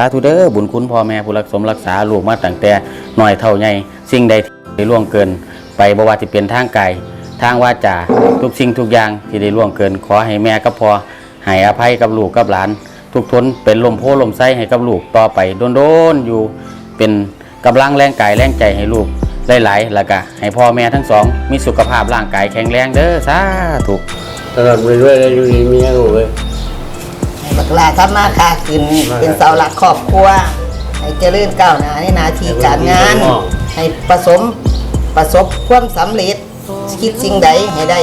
สาธุเด้อบุญคุณพ่อแม่ผู้รักสมรักษาลูกมาตั้งแต่หน้อยเท่าใหญ่สิ่งใดที่ได้ล่วงเกิน ไปบ่ว่าสิเป็นทางกายทางวาจาทุกสิ่งทุกอย่างที่ได้ล่วงเกิน ขอให้แม่กับพ่อให้อภัยกับลูกกับหลาน ทุกทนเป็นลมโพลมไส้ให้กับลูกต่อไปโดนๆอยู่เป็นกำลังแรงกายแรงใจให้ลูกหลายๆแล้วก็ให้พ่อแม่ทั้งสอง มีสุขภาพร่างกายแข็งแรงเด้อสาธุตลอดไปด้วยเลยอยู่ดีมีอย่างเลย บักลาทำมาค้าขึ้นเป็นเสาหลักครอบครัว ให้เจริญก้าวหน้าในหน้าที่การงาน ให้ประสมประสบความสำเร็จคิดสิ่งใดให้ได้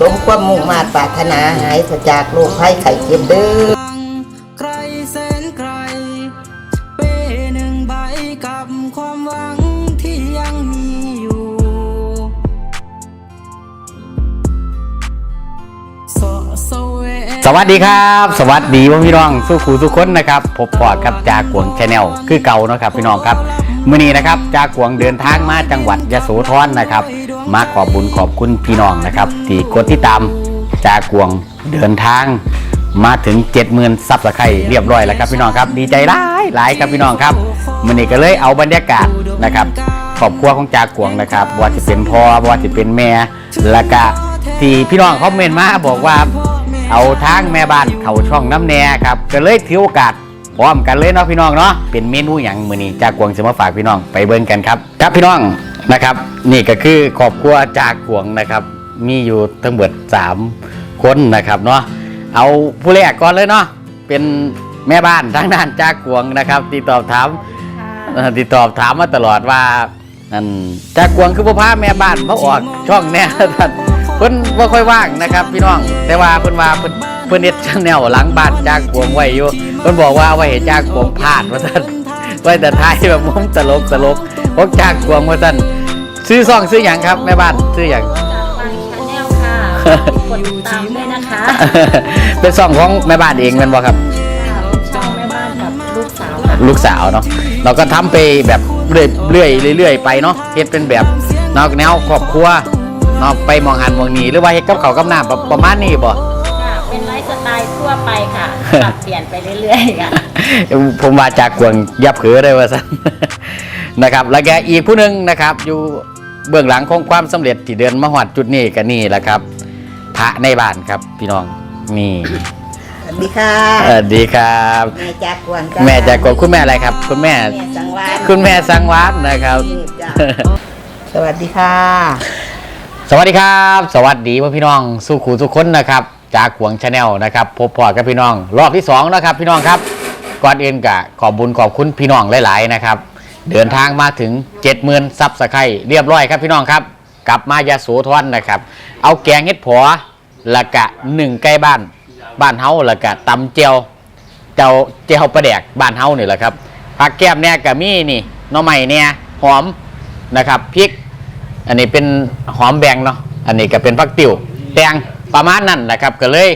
สมความมุ่งมาตรปรารถนาหายจากโรคภัยไข้เจ็บเด้อ สวัสดีครับ สวัสดีพี่น้องสู้ขู่สู้คนนะครับพบปอดครับจากวงชาแนลคือเก่านะครับพี่น้องครับมื้อนี้นะครับจากวงเดินทางมาจังหวัดยโสธรนะครับ มาขอบบุญขอบคุณพี่น้องนะครับที่กดที่ตามจากวงเดินทาง มาถึง 70,000ซับสไครเรียบร้อยแล้วครับพี่น้องครับดีใจหลายหลายครับพี่น้องครับมื้อนี้ก็เลยเอาบรรยากาศนะครับครอบครัวของจากวงนะครับว่าจะเป็นพ่อว่าจะเป็นแม่แล้วก็ที่พี่น้องคอมเมนต์มาบอกว่า เอาทางแม่บ้านเขาช่องน้ำแน่ครับก็เลยถือโอกาสพร้อมกันเลยเนาะพี่น้องเนาะเป็นเมนูอย่างมือนี้จากกวงจะมาฝากพี่น้องไปเบิ่งกันครับ ครับพี่น้องนะครับ นี่ก็คือครอบครัวจากกวงนะครับ มีอยู่ทั้งหมด3คนนะครับเนาะเอาผู้แรกก่อนเลยเนาะเป็นแม่บ้านทางด้านจากกวงนะครับติดตอบถามเอ่อติดตอบถามมาตลอดว่านั่นจากกวงคือพ่อพาแม่บ้านมาออกช่องแน่ท่าน เพิ่นบ่ค่อยว่างนะครับ พี่น้อง แต่ว่าเพิ่นว่าเพิ่นเพิ่นเฮ็ดชแนลหลังบ้านจากกวงไว้อยู่เพิ่นบอกว่าเอาไว้ให้จากกวงพลาดว่าซั่นไว้แต่ท้ายแบบมุมตลกตลกพวกจากกวงว่าซั่นซื้อซองซื้อหยังครับแม่บ้านซื้อหยังจากฟังชาแนลค่ะกดติดตามด้วยนะคะเป็นซองของแม่บ้านเองแม่นบ่ครับช่องแม่บ้านกับลูกสาวค่ะลูกสาวเนาะเราก็ทำไปแบบเรื่อยเรื่อยเรื่อยๆไปเนาะเฮ็ดเป็นแบบนอกแนวครอบครัว เนาะไปมองหันมองนี่หรือว่าเฮ็ดกับเขาวกับน้ำประประมาณนี้บ่ ค่ะเป็นไลฟ์สไตล์ทั่วไปค่ะ ปรับเปลี่ยนไปเรื่อยๆค่ะ ผมมาจากกวงยับเขือเลยว่าสัน นะครับ แล้วแกอีกผู้หนึ่งนะครับ อยู่เบื้องหลังของความสำเร็จที่เดินมาหอดจุดนี้กันนี่แหละครับพระในบ้านครับพี่น้องนี่ สวัสดีค่ะสวัสดีครับ แม่จากกวางจ้แม่จากกวงคุณแม่อะไรครับ คุณแม่ แม่สังวานคุณแม่สังวัดนะครับ จ้ะสวัสดีค่ะ สวัสดีครับ สวัสดีพี่น้องสู้ขู่ทุกคนนะครับ จากขวงชาแนลนะครับพบพอกับพี่น้อง รอบที่สองนะครับพี่น้องครับก่อนอื่นกะขอบบุญขอบคุณพี่น้องหลาย ๆ นะครับ เดินทางมาถึง 70,000ซับสไครเรียบร้อยครับพี่น้องครับ กลับมายาโสธรนะครับ เอาแกงเห็ดผอละกะหนึ่งใกล้บ้าน บ้านเฮาละกะตำเจียวเจ้าเจียวประแดกบ้านเฮานี่แหละครับผักแก้มเนี่ยกะมีนี่น่อไม้เนี่ยหอมนะครับพริก อันนี้เป็นหอมแบงเนาะอันนี้ก็เป็นผักติ๋วแตงประมาณนั้นนะครับ ก็เลย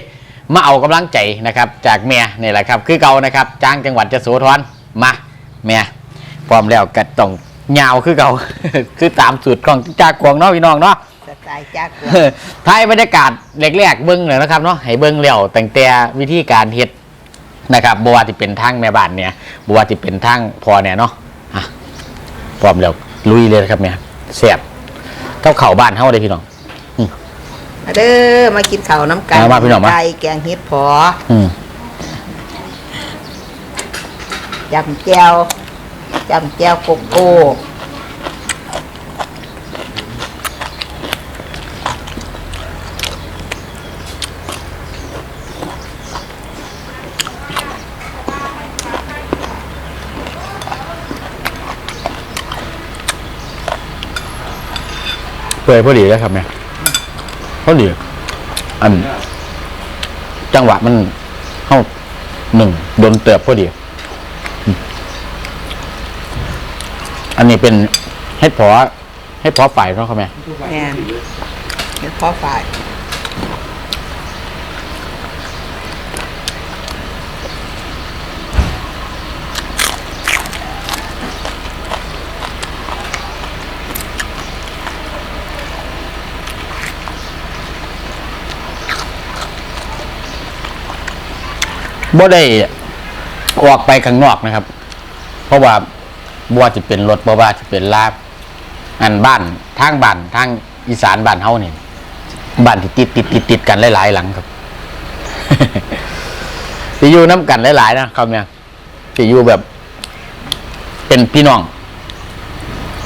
มาเอากำลังใจนะครับ จากเมียนี่แหละครับ คือเก่านะครับจ้างจังหวัดจะโสธรมาเมียพร้อมแล้วก็ต้องยาวคือเก่าคือตามสูตรของจากกวงเนาะพี่น้องเนาะสไตล์จากกวางท้ายบรรยากาศแรกๆเบิ้งเลยนะครับเนาะให้เบิ้งแล้วแต่งแต่วิธีการเฮ็ดนะครับบัวาที่เป็นทางแม่บ้านเนี่ยบัวาที่เป็นทางพอเนี่ยเนาะอะพร้อมแล้วลุยเลยนะครับเนี่ยเสียบ เท่าเข่าบ้านเฮาเลยพี่น้อง มาเด้อมากินข้าวน้ำกันเอามาพี่น้องมา ไก่แกงเห็ดพออืมจำแจวจำแจวโกโก้ ปื่อยพอดีแล้วครับเนี่ยพอดีอัน จังหวะมันเข้าหนึ่งโดนเติบพอดี อันนี้เป็นให้พอให้พอฝ่ายเนาะครับแม่แม่นเห็ดพอฝ่าย บ่ได้ออกไปข้างนอกนะครับ เพราะว่าบัวาจะเป็นรถบัว่าจะเป็นลาบอันบ้านทางบ้านทางอีสานบ้านเฮานี่บ้านที่ติดติดติดติดกันหลายๆหลังครับจะอยู่น้ำกันหลายๆนะครับเนี่ยจะอยู่แบบ เป็นพี่น้อง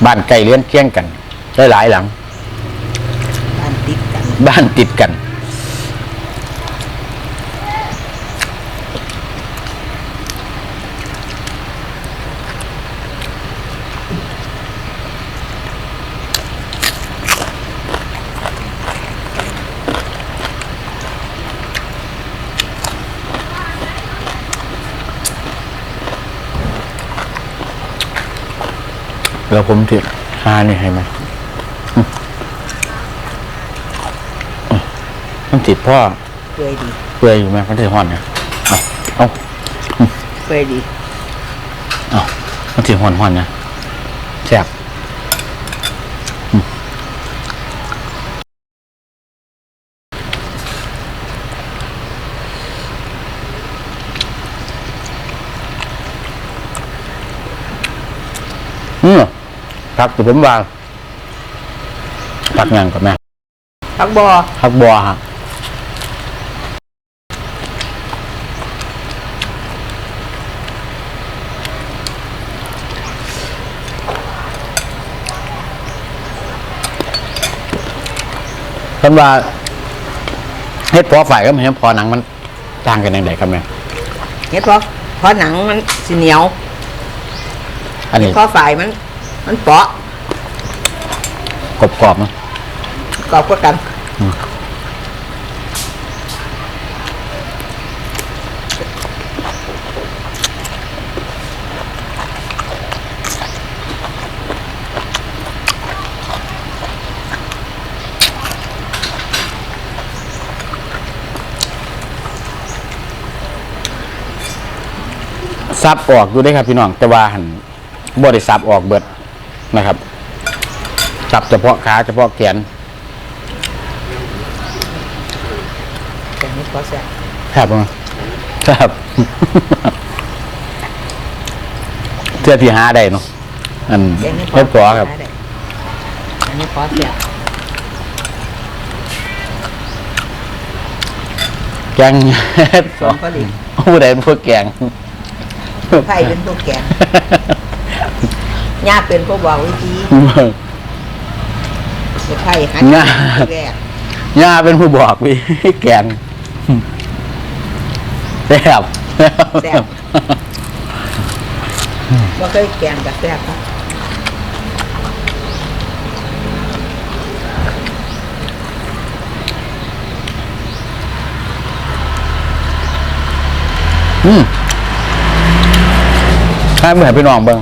บ้านไกลเลี้ยนเคียงกันหลายๆหลัง บ้านติดกัน แล้วผมถือหานี่ให้ไหมอืมอืมมันติดพ่อเปื่อยดีเปื่อยอยู่ไหมมันถือห่อนเนี่ยเอาเอาเปื่อยดีเอามันถือห่อนห่อนเนี่ยแซ่บอืมอืม ผักตัวผมวางผักยังกับแม่พักบอผักบัวฮะคันว่าเฮ็ดพอฝ่ายก็ไม่เห็นพอหนังมันต่างกันยังไงครับแม่เห็ดพอพอหนังมันสีเหนียวอันนี้พอฝ่ายมัน มันเปาะกรอบๆเนอะกรอบกว่ากันซับออกดูได้ครับพี่น้องแต่ว่าหันบริซับออกเบิด นะครับซับเฉพาะขาเฉพาะแขนแต่นี้พอแซ่บครับผมครับเพื่อที่หาได้เนาะอันแต่นี้พอเฮ็ดพอครับได้อันนี้พอแซ่บแกงเฮ็ดพอผลผลิตผู้ใดเป็นพวกแกงไผ่เป็นพวกแกง ย่าเป็นพวกบอกวิธีไผ่หันง่าแรกย่าเป็นผู้บอกวิธีแกงแซ่บแซ่บว่าเคยแกงกับแซ่บครับอืมให้เมื่อพี่น้องเบิ่ง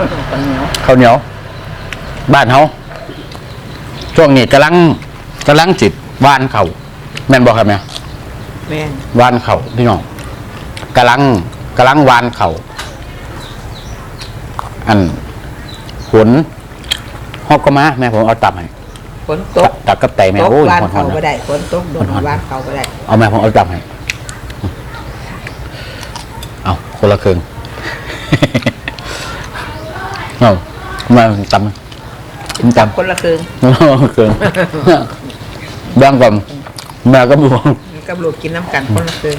ข้าวเหนียวข้าวเหนียว บ้านเฮาช่วงนี้กำลังกำลังจิตวานเขาแม่นบอกครับแม่แม่นวานเขาพี่น้องกำลังกำลังวานเขาอันขนฮอกก็มาแม่ผมเอาตับให้ฝนตกตับกับไตแม่ตกโอ้ยบ้านหอนเขาๆก็นะได้ฝนตกโดนหอนๆบ้านเขาก็ได้เอาแม่ผมเอาตับให้เอาคนละครึ่ง เอามาตำกินตำคนละครึ่งเกินแบ่งกันแม่ก็บวงกับลูกกินน้ำกันคนละครึ่ง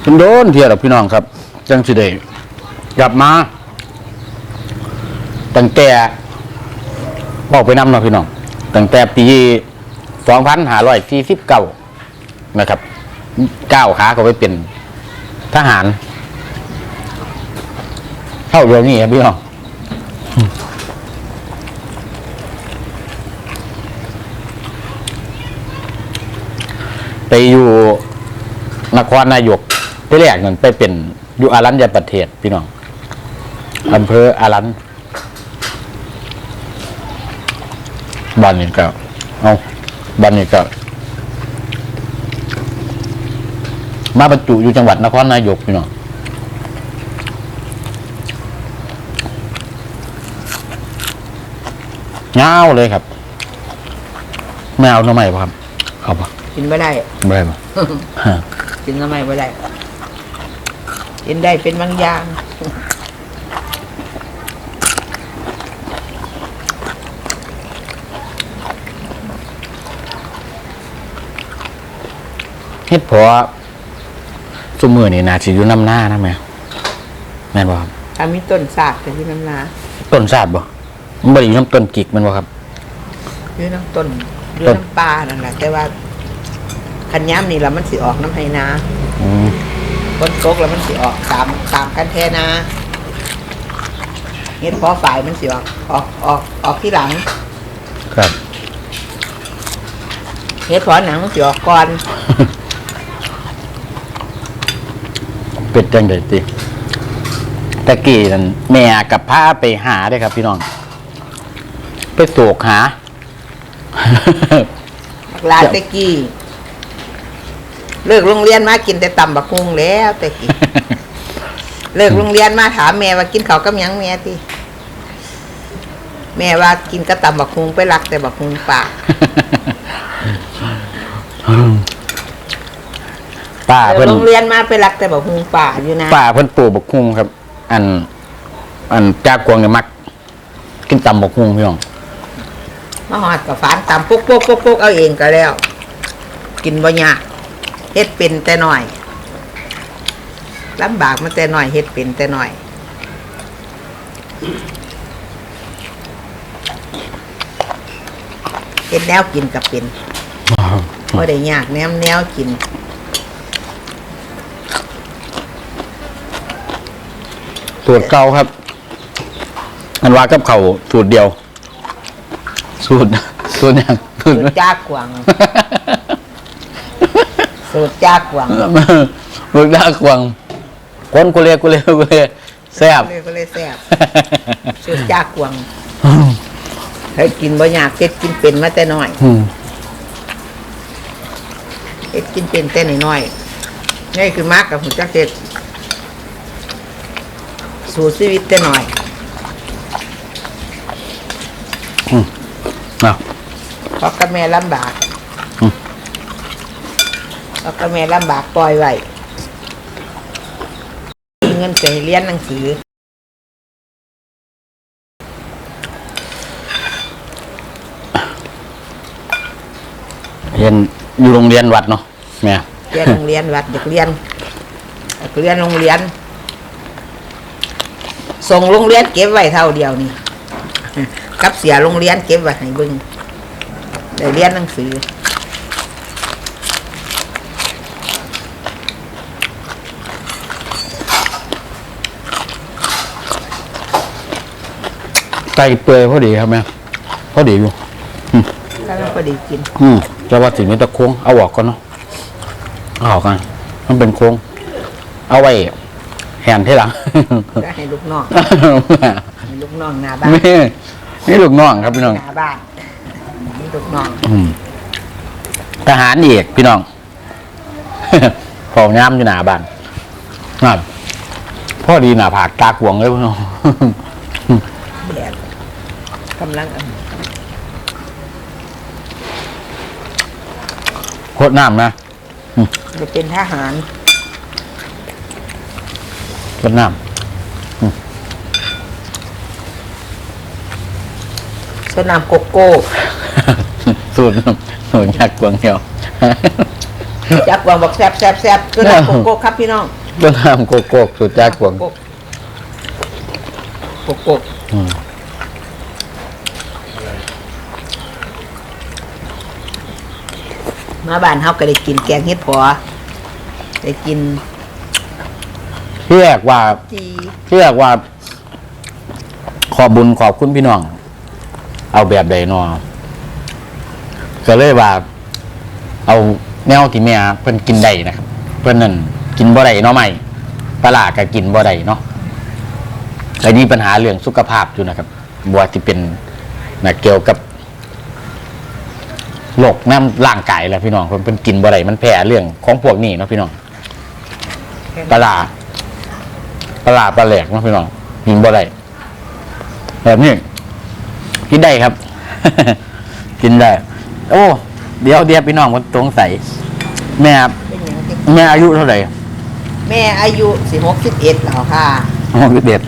เป็นโดนเทียหรอกพี่น้องครับ จังสิได้กลับมาตั้งแต่บอกไปนำเนาะพี่น้องตั้งแต่ปี สองพันห้าร้อยสี่สิบเก้านะครับเก้าขาเขาไปเป็นทหารเข้าเดียวนี้ครับพี่น้องไปอยู่นครนายกที่แรกนั่นไปเป็นอยู่อารัญญประเทศพี่น้องอำเภออารันบ้านนี้ก็เอา บ้านนี้ก็ มาบรรจุอยู่จังหวัดนครนายกพี่น้องเงาวเลยครับไม่เอาหน้ำใหม่ป่ะครับเอาป่ะกินไม่ได้ ไม่ได้ป่ะฮะกินทำไมไม่ได้กินได้เป็นบางอย่าง เฮ็ดเพราะสมือนี่นาสิอยู่น้ำหน้านะแม่แม่นบ่ครับถ้ามีต้นสากแต่ที่น้ำนาต้นชาติบ่มันบ่ได้อยู่น้ำต้นกิกแมันบ่ครับ หรือน้ำต้นหรือต้น น้ำปลานั่นแหละแต่ว่าคันย้ำนี่แล้วมันสิออกน้ำไห้นาอืมคนตกแล้วมันสิออกตามตามกันแท่นาเฮ็ดเพอฝ่ายมันสิออกออกออกออกที่หลังครับ เฮ็ดเพอหนังมันสิออกก่อน เป็ดจังไดติตะกี้นั่นแม่กับพาไปหาเด้อครับพี่น้อง ไปโศกหา ลาแตะกี้เลิกโรงเรียนมากินแต่ตำบักฮุงแล้วแตะกี้เลิกโรงเรียนมาถามแม่ว่ากินข้าวกับหยังแม่ติแม่ว่ากินกระตำบักฮุงไปรักแต่บักฮุงป่า ป้าเลิเพิ่กนโรงเรียนมาไปรักแต่บักฮุงป่าอยู่นะป้าเพิ่นปลูกบักฮุงครับ อัน อันจากกวางเนี่ยมัก กินตำบักฮุงพี่น้องมาหอดกับฝานตำปุ๊กปุ๊กปุ๊กปุ๊กเอาเองก็แล้ว กินบ่ยากเฮ็ดเป็นแต่หน่อยลำบากมาแต่หน่อยเฮ็ดเป็นแต่หน่อยเฮ็ดแนวกินกับเป็นบ่ได้ยากแนวแนวกิน สูตรเก่าครับ อันว่ากับเขาวสูตรเดียว สูตรสูตรยังสูสูตรตรจากกวางสูตรจากกวางสูตรยากกวางคนกูเรียกกูเรียกกูเรียกแซ่บเลยก็เลยแซ่บสูตรจากกวางให้กินบ่ยากเฮ็ดกินเป็นมาแต่น้อยอืมเฮ็ดกินเป็นแต่น้อยๆนี่คือมากกับหุ่นจักเฮ็ด สู่ชีวิตแต่น้อยเอาเพราะกับแม่ลำบากอืมเพราะกับแม่ลำบากปล่อยไว้มีเงินไปเรียนหนังสือเรียนอยู่โรงเรียนวัดเนาะแม่เรียนโรงเรียนวัดอยากเรียนอยากเรียนโรงเรียน ส่งโรงเรียนเก็บไว้เท่าเดียวนี่กับเสียโรงเรียนเก็บไว้ให้เบิ่งได้เรียนหนังสือไก่เปื่อยพอดีครับแม่พอดีอยู่แล้วก็พอดีกิน อืมจะว่าสิ่งนี้ตะโค้งเอาออกก่อนเนาะเอาออกกันมันเป็นโค้ง เอาไว้ แหนที่หลังก็ให้ลูกน้องให้ลูกน้องหน้าบ้านนี่นี่ลูกน้องครับพี่น้องหน้าบ้านนี่ลูกน้องอืมทหารเอกพี่น้องของย้ำอยู่หนาบ้านครับพ่อดีหนาผากตากวงเลยพี่น้องแดดกำลังอันโคตรน้ำนะจะเป็นทหาร โคตรน้สนามโกโก้ำสูตรสูตรยากกวงเดียวจักวางบอกแซบแซบแซบสนามโกโก้ครับพี่น้องต้นน้ำโกโก้สูตรยากกวงโกโก้อืมมาบ้านเฮาก็ได้กินแกงเห็ดพอได้กิน เรียกว่าจีเรียกว่า ขอบุญขอบคุณพี่น้อง เอาแบบใดนอก็เลยว่า เอาแนวที่แม่เพิ่นกินได้นะครับ เพิ่นนั่นกินบ่ได้เนาะใหม่ปลาร้าก็กินบ่ได้เนาะแต่นี่ปัญหาเรื่องสุขภาพอยู่นะครับบ่ว่าที่เป็นนะเกี่ยวกับโรคน้ำร่างกายแหละพี่น้องเพิ่นเพิ่นกินบ่ได้มันแพ้เรื่องของพวกนี้เนาะพี่น้องปลาร้า ปลาร้าปลาแหลกเนาะพี่น้องกินบ่ได้แบบนี้กินได้ครับ กินได้ โอ้เดี๋ยวเดี๋ยวพี่น้องมันตรงใสแม่ครับเป็นหยังที่แม่อายุเท่าไหร่แม่อายุสิหกสิบเอ็ดแล้วค่ะ หกสิบเอ็ด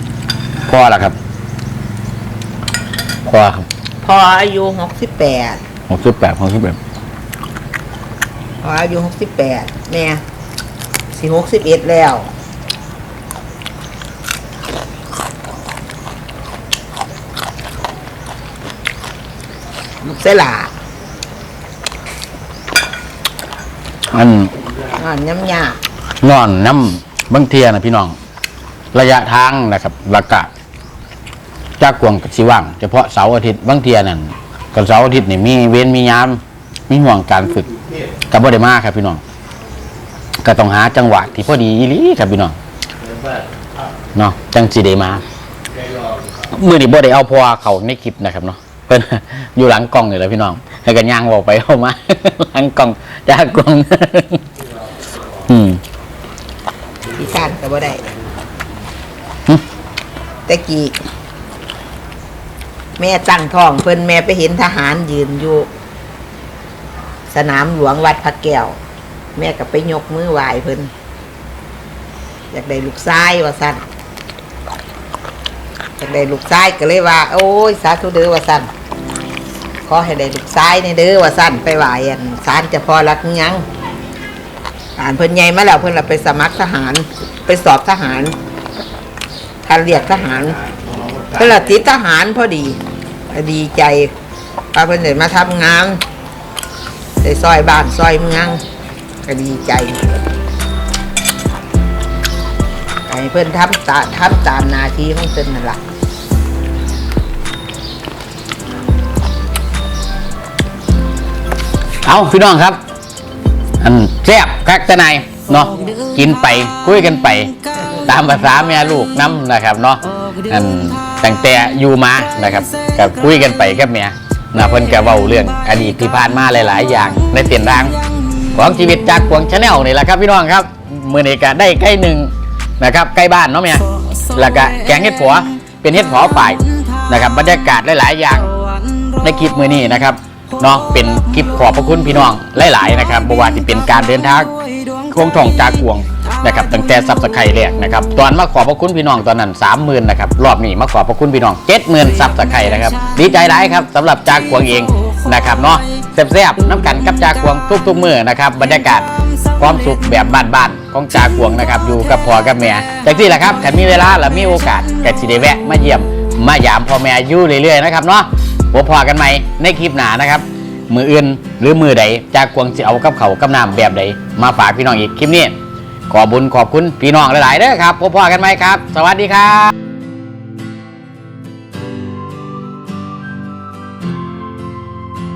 พ่อล่ะครับพ่อครับพออายุหกสิบแปดหกสิบแปดหกสิบเอ็ดพออายุหกสิบแปดแม่สิหกสิบเอ็ดแล้ว ลูกเสยหลาอันอ่อนย้ำยากนอนน้ำบางเทียนะพี่น้อง ระยะทางนะครับระกะจากกวงกับสิว่างเฉพาะเสาร์อาทิตย์บางเทียนั่นกับเสาร์อาทิตย์นี่มีเว้นมียาม มีห่วงการฝึกกับบ่ได้มากครับพี่น้องก็ต้องหาจังหวะที่พอดีอีหลีครับพี่น้องเนาะจังสีได้มามือนี่บ่ได้เอาพอเขาในคลิปนะครับเนาะ เพิ่นอยู่หลังกล้องนี่แหละพี่น้องให้กันย่างบอกไปเอามา หลังกล้องจากกวงอืมพี่ชานก็บ่ได้หึแต่กี้แม่ตั้งท้องเพิ่นแม่ไปเห็นทหารยืนอยู่ สนามหลวงวัดพระแก้ว แม่ก็ไปยกมือไหว้เพิ่นอยากได้ลูกชายว่าสั่นอยากได้ลูกชายก็เลยว่า โอ้ยสาธุเด้อว่าสั่นขอให้ได้ลูกชายในเด้อว่าสั่นไปไหว้อันศาลเจะพอรักยังอ่านเพิ่นใหญ่มาแล้วเพิ่นเราไปสมัครทหาร ไปสอบทหารการเรียกทหารเพิ่นละติดทหารพอดีก็ดีใจพาเพิ่นได้มาทำงานได้ซอยบ้านซอยเมืองก็ดีใจให้เพิ่อนทำตาทำตามนาทีของเพิ่นนั่นล่ะ เอาพี่น้องครับ อันแซ่บคักตะนเนาะกินไปคุยกันไป ตามภาษาแม่ลูกน้ำนะครับเนาะอันตั้งแต่อยู่มานะครับกับคุยกันไปกับแม่นะเพิ่นก็เว้าเรื่องอดีตที่ผ่านมาหลาย ๆ อย่างในเส้นทางของชีวิตจากกวงชาแนลนี่แหละครับพี่น้องครับมือนี้ก็ได้ใกล้หนึ่งนะครับใกล้บ้านเนาะแม่แล้วก็แกงเห็ดผัวเป็นเห็ดผัวฝ่ายนะครับบรรยากาศหลาย ๆ อย่างในคลิปมือนี้นะครับ เนาะเป็นคลิปขอบพระคุณพี่น้องหลาย ๆ นะครับบว่าที่เป็นการเดินทางโค้งทองจากวงนะครับตั้งแต่ซับสไครแรกนะครับตอนมาขอบพระคุณพี่น้องตอนนั้นสามหมื่นนะครับรอบนี้มาขอบพระคุณพี่น้องเจ็ดหมื่นซับสไครนะครับดีใจร้ายครับสำหรับจากวงเองนะครับเนาะแซ่บๆน้ำกันกับจากวงทุกๆมือนะครับบรรยากาศความสุขแบบบ้านๆของจากวงนะครับอยู่กับพ่อกับแม่แต่ที่แหละครับถ้ามีเวลาและมีโอกาสก็สิได้แวะมาเยี่ยมมายามพ่อแม่อยู่เรื่อยๆนะครับเนาะ พบพอกันใหม่ในคลิปหนานะครับ มืออื่นหรือมือใดจากกวงจะเอากับเขากับน้ำแบบใดมาฝากพี่น้องอีกคลิปนี้ขอบุญขอบคุณพี่น้องหลายๆเด้อครับพบพอกันไหมครับ สวัสดีครับ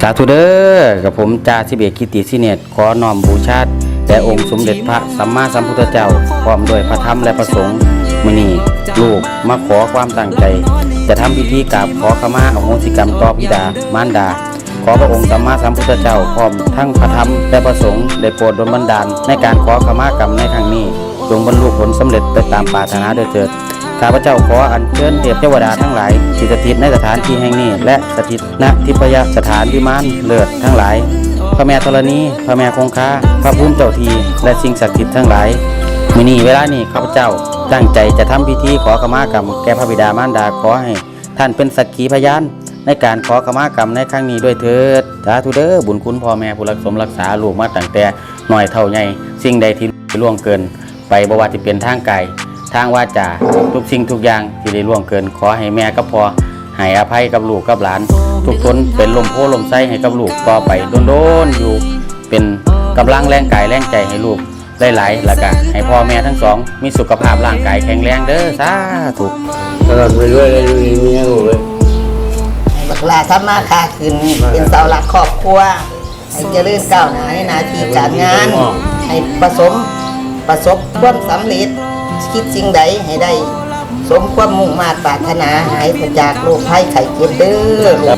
สาธุเด้อกับผมจ่าสิเบกกิติสิเนตขอน้อมบูชาแต่องค์สมเด็จพระสัมมาสัมพุทธเจ้าพร้อมด้วยพระธรรมและพระสงฆ์มือนี้ ลูกมาขอความตั้งใจ จะทำพิธีกราบขอขมาอโหสิกรรมต่อพิดามารดา ขอพระองค์สัมมาสัมพุทธเจ้าพร้อมทั้งพระธรรมและพระสงฆ์ได้โปรดดลบันดาล ในการขอขมากรรมในครั้งนี้จงบรรลุผลสำเร็จไปตามปรารถนาโดยเถิดข้าพเจ้าขออัญเชิญเทพเทวดาทั้งหลายที่สถิตในสถานที่แห่งนี้ และสถิตณทิพยสถานวิมานเลิศทั้งหลาย พระแม่ธรณีพระแม่คงคาพระภูมิเจ้าที และสิ่งศักดิ์สิทธิ์ทั้งหลายมินี้เวลานี้ข้าพเจ้า ตั้งใจจะทำพิธีขอขมากรรม แก่พระบิดามารดาขอให้ท่านเป็นสักขีพยานในการขอขมากรรมในครั้งนี้ด้วยเถิดสาธุเด้อบุญคุณพ่อแม่ผู้รักสมรักษาลูกมาตั้งแต่หน้อยเท่าใหญ่สิ่งใดที่ล่วงเกิน ไปบว่าจะเป็นทางกายทางวาจาทุกสิ่งทุกอย่างที่ได้ล่วงเกิน ขอให้แม่กับพ่อให้อภัยกับลูกกับหลาน ทุกคนเป็นลมโพลมไส้ให้กับลูกต่อไปโดนๆอยู่เป็นกำลังแรงกายแรงใจให้ลูก หลายๆแล้วก็ให้พ่อแม่ทั้งสอง มีสุขภาพร่างกายแข็งแรงเด้อสาธุตลอดไปด้วยเลยดูดีมีอย่างอื่นเลยให้บักลาทำมาค้าขึ้นเป็นเสาหลักครอบครัวให้เจริญก้าวหน้าในหนาทีการงานให้ประสมประสบความสำเร็จคิดสิ่งใดให้ได้ สมความมุ่งมาตรปรารถนาหายไปจากโรคภัยไข้เจ็บเด้อ